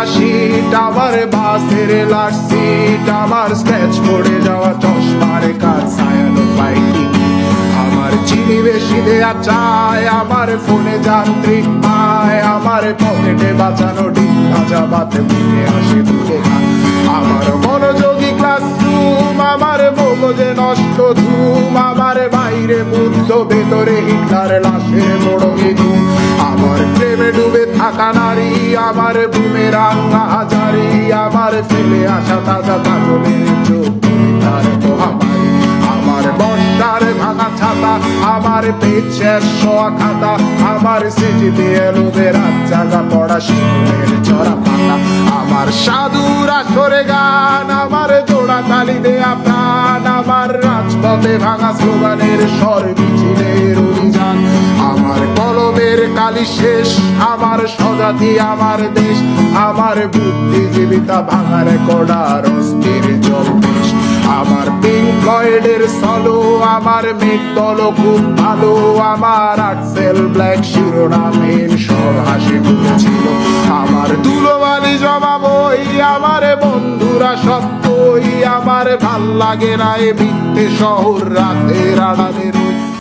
আমার বাসের আমার স্ক্র্যাচ পড়ে যাওয়া চশমার কাজ পাইনি আমার চিনি বেশি দেয়া চায় আমার ফোনে যান্ত্রিক পায়, আমার পকেটে বাঁচানো ডিম ভাজা বাতে আসে খায়। আমার মনোযোগী ক্লাসরুম আমার মগজে নষ্ট ধুম, আমার বাইরে বুদ্ধ ভেতরে হিটলার লাশের বড় ধুম আমার বুমে রাঙ্গা হাজারি আমার ফেলে আসা তাজা কাজলের চোখ তার মহামারী। আমার বর্ষার ভাঙা ছাতা, আমার শেষ শোয়া খাতা, আমার সেচিতে এলোবে রাত জাগা পড়া শিশুদের চড়া পাতা। আমার সাধুর আসরে গান, আমার জোড়া তালি দেয়া প্রাণ, আমার রাজপথে ভাঙা স্লোগানের স্বর কালি শেষ, আমার স্বজাতি, আমার দেশ, আমার বুদ্ধিজীবিতা ভাঙার কডার অস্থির জলদেশ। আমার পিঙ্ক ফ্লয়েডের সলো আমার মেঘ দল খুব ভালো, আমার আক্সেল ব্ল্যাক শিরোনামের সব হাসি ছিল আমার দুলোবালি জমা বই আমার বন্ধুরা সব সত্যই, আমার ভালো লাগে না এ মিথ্যে শহর রাতের আড়ালের